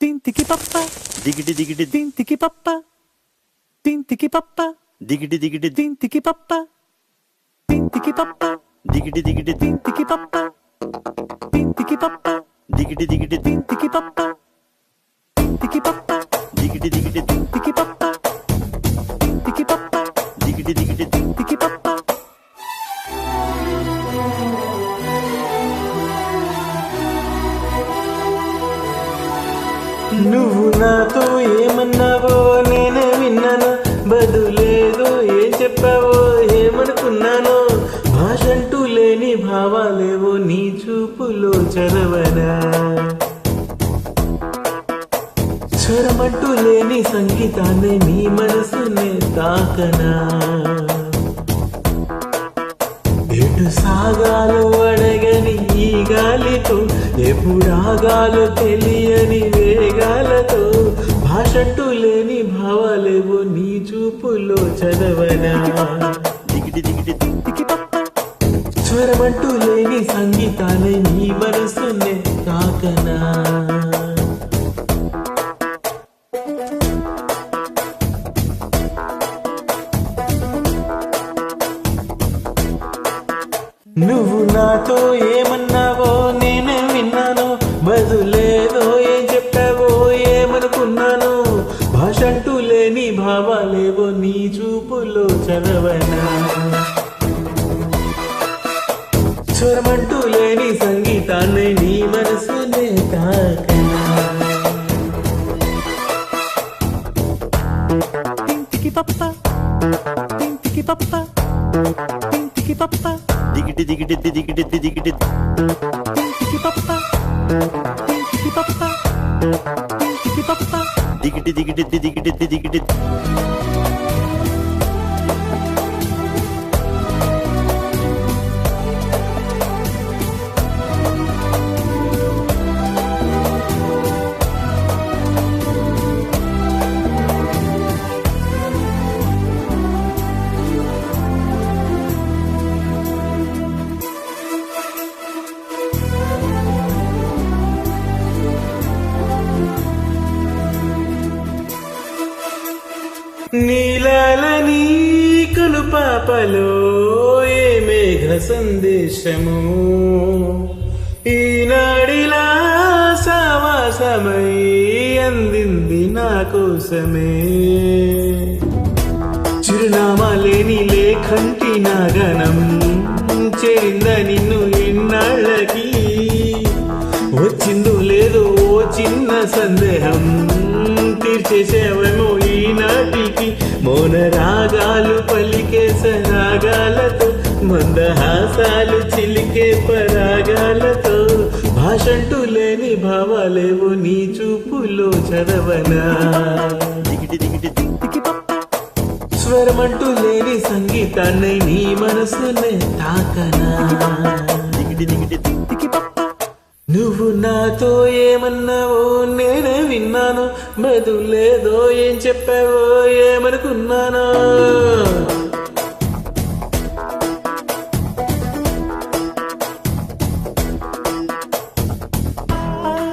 Din tiki papa. Diggity diggity din tiki papa. Din tiki papa. Diggity diggity din tiki papa. Din tiki papa. Diggity diggity din tiki papa. Din tiki papa. Diggity diggity din tiki papa. Din tiki papa. Diggity diggity din tiki papa. Din tiki papa. Diggity diggity din tiki papa. నువ్వు నాతో ఏమన్నావో నేను విన్నాను. బదులేదో ఏం చెప్పావో ఏమనుకున్నానో. భాషంటూ లేని భావాలేవో నీ చూపులో చదవనా స్వరమంటూ లేని సంగీతాన్ని నీ మనసునే తాకనా. ఎటు సాగాలో అడగని గాలితో ఎప్పుడాగాలో తెలియని వేగాలతో భాషట్టు లేని భావాలేవో నీ చూపులో చదవనా? స్వరమంటూ లేని సంగీతాన్ని నీ మన చదవనా స్వరమంటూ లేని సంగీతాన్ని నీ మనసునే తాకనా తింతికి పప్ప తింతికి పప్ప తింతికి పప్ప. దిగిటి దిగిటి దిగిటి దిగిటి. తింతికి పప్ప తింతికి పప్ప తింతికి పప్ప. దిగిటి దిగిటి దిగిటి దిగిటి. ది- నీలాలని కను పాపలో ఏ మేఘ సందేశము? ఈనాడిలా సమాసమై అందింది నా కోసమే. చిరునామా లేని లేఖంటి నాగనం చేరింద నిన్ను ఎన్నాళ్ళకి? వచ్చిందో లేదో ఓ చిన్న సందేహం తీర్చేసేవేమో మౌన రాగాలు పలికే సరాగాలతో మందహాసాలు చిలికే పరాగాలతో భాషంటూ లేని భావాలేవో నీ చూపులో చదవనా? దిగిటి దిగిటి స్వరమంటూ లేని సంగీతాన్ని నీ మనసునే తాకనా? దిగిటి దిగిటి ది- తింతికి పప్ప. నువ్వు నాతో ఏమన్నావో నేనే విన్నాను బదులేదో ఏం చెప్పావో ఏమనుకున్నానో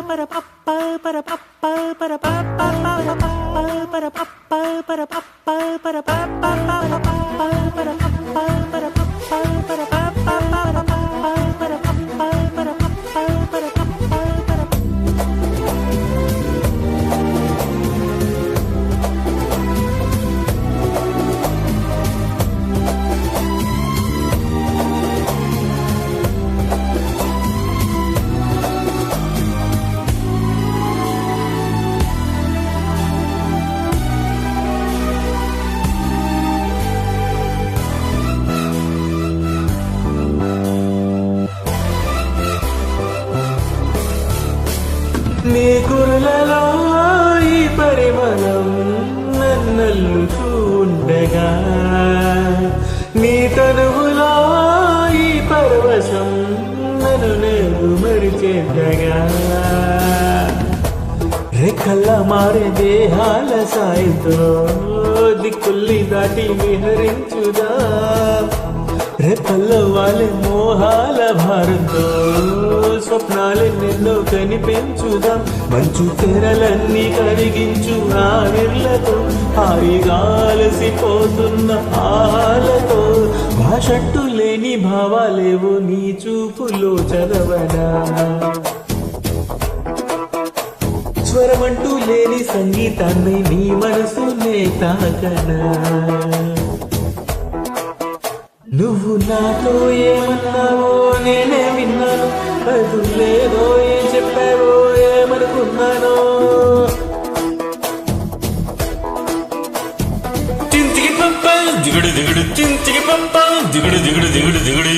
పర పర పర పర నీ కురలలో ఈ పరిమళం నన్నల్లుతూ ఉండగా నీ తనువులో ఈ పరవశం నన్ను నేను మరిచేద్దగా. రెక్కల్లా మారే దేహాల సాయంతో దిక్కుల్ని దాటి విహరించుదా. రెప్పల్లో వాళ్ళే మోహాల భారంతో నిన్నో కనిపించుదాం మంచు తెరలన్నీ కరిగించు ఆవిర్లతో నిర్లతో అలసిపోతున్న ఆహాలతో భాషట్టు లేని భావాలేవు నీ చూపులో చదవనా స్వరమంటూ లేని సంగీతాన్ని నీ మనసునే తాకనా నువ్వు నాతో ఏమన్నావో నేనే విన్నాను. అది లేదో ఏం చెప్పావో ఏమనుకున్నాను. తింతికి పప్ప దిగుడు దిగుడు తింతికి పప్ప దిగుడు దిగుడు దిగుడు దిగుడు.